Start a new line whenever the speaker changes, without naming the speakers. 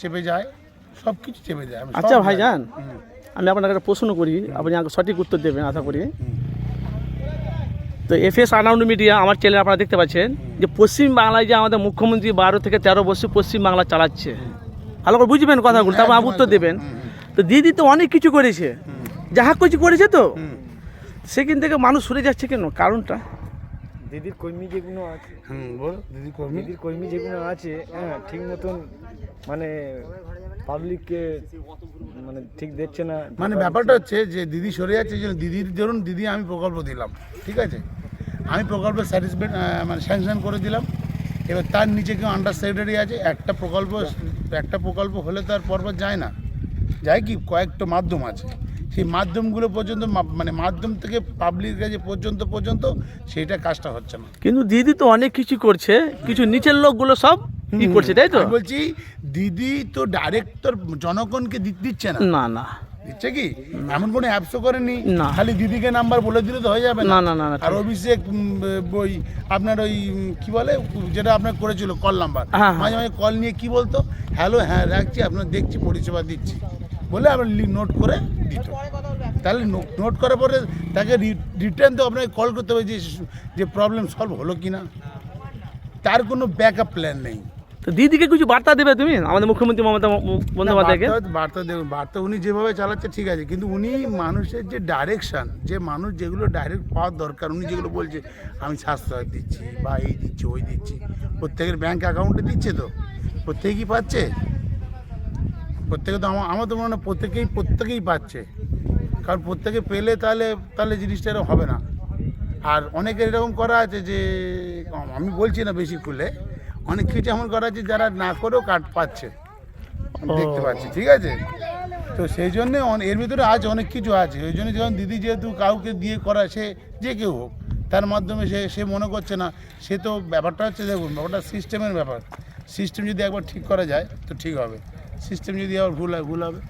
চেপে যায় সব কিছু চেপে যায়।
আচ্ছা
জানি।
ভাইজান আমি আপনাকে একটা প্রশ্ন করি আপনি আমাকে সঠিক উত্তর দেবেন আশা করি। তো এফ এস আনাউন্ড মিডিয়া আমার চ্যানেল আপনারা দেখতে পাচ্ছেন যে পশ্চিম বাংলায় যে আমাদের মুখ্যমন্ত্রী বারো থেকে তেরো বছর পশ্চিম বাংলা চালাচ্ছে। ভালো করে বুঝবেন কথাগুলো তারপর আপনি উত্তর দেবেন। তো দিদি তো অনেক কিছু করেছে। যাহা কিছু করেছে তো। সেখান থেকে মানুষ সরে যাচ্ছে কেন? কারণটা?
দিদির কর্মী যেগুলো আছে
হুম, বল। দিদি কর্মী?
দিদির কর্মী যেগুলো আছে হ্যাঁ ঠিক মতন মানে পাবলিককে মানে ঠিক দেখছে না।
মানে ব্যাপারটা হচ্ছে যে দিদি সরে যাচ্ছে যে দিদির ধরুন দিদি আমি প্রকল্প দিলাম ঠিক আছে? আমি প্রকল্প স্যাটিসফাইড মানে স্যাংশন করে দিলাম। এবার তার নিচে কেউ আন্ডার সেক্রেটারি আছে একটা প্রকল্প একটা প্রকল্প হলে তো আর পরপর যায় না। যায় কি? কয়েকটা মাধ্যম আছে। সেই মাধ্যমগুলো পর্যন্ত মানে মাধ্যম থেকে পাবলিক কাছে পর্যন্ত পর্যন্ত সেইটা কাজটা হচ্ছে না।
কিন্তু দিদি তো অনেক কিছু করছে কিছু নিচের লোকগুলো সব ই করছে তাই তো?
বলছি দিদি তো ডাইরেক্ট তোর জনগণকে দিচ্ছে না।
না না।
দিচ্ছে কি? এমন কোনো অ্যাপসও করেনি?
না।
খালি দিদিকে নাম্বার বলে দিলে তো হয়ে যাবে
না। না না
আর অভিষেক বই আপনার ওই কি বলে? যেটা আপনার করেছিল কল নাম্বার
হ্যাঁ, হ্যাঁ।
মাঝে মাঝে কল নিয়ে কি বলতো? হ্যালো হ্যাঁ রাখছি আপনার দেখছি পরিষেবা দিচ্ছি। বলে আপনার নোট করে দিত। তাহলে নোট করার পরে তাকে রিটার্ন তো আপনাকে কল করতে হবে যে যে প্রবলেম সলভ হলো কি না তার কোনো ব্যাকআপ প্ল্যান নেই।
তো দিদিকে কিছু বার্তা দেবে তুমি? আমাদের মুখ্যমন্ত্রী মমতা বন্দ্যোপাধ্যায়কে?
বার্তা দেবে বার্তা উনি যেভাবে চালাচ্ছে ঠিক আছে কিন্তু উনি মানুষের যে ডাইরেকশান যে মানুষ যেগুলো ডাইরেক্ট পাওয়ার দরকার উনি যেগুলো বলছে আমি স্বাস্থ্য দিচ্ছি বা এই দিচ্ছি ওই দিচ্ছি প্রত্যেকের ব্যাংক অ্যাকাউন্টে দিচ্ছে তো? প্রত্যেকেই কি পাচ্ছে? প্রত্যেকে তো আমার আমার তো মনে হয় প্রত্যেকেই প্রত্যেকেই পাচ্ছে। কারণ প্রত্যেকে পেলে তাহলে তাহলে জিনিসটা এরকম হবে না। আর অনেকের এরকম করা আছে যে আমি বলছি না বেশি খুলে অনেক কিছু এমন করা আছে যারা না করেও কাট পাচ্ছে। আমি দেখতে পাচ্ছি ঠিক আছে? তো সেই জন্যে এর ভিতরে আছে অনেক কিছু আছে। ওই জন্য যখন দিদি যেহেতু কাউকে দিয়ে করা সে যে কেউ হোক তার মাধ্যমে সে সে মনে করছে না। সে তো ব্যাপারটা হচ্ছে দেখুন ব্যাপারটা সিস্টেমের ব্যাপার। সিস্টেম যদি একবার ঠিক করা যায় তো ঠিক হবে। সিস্টেম যদি আবার ভুল হয় ভুল হবে।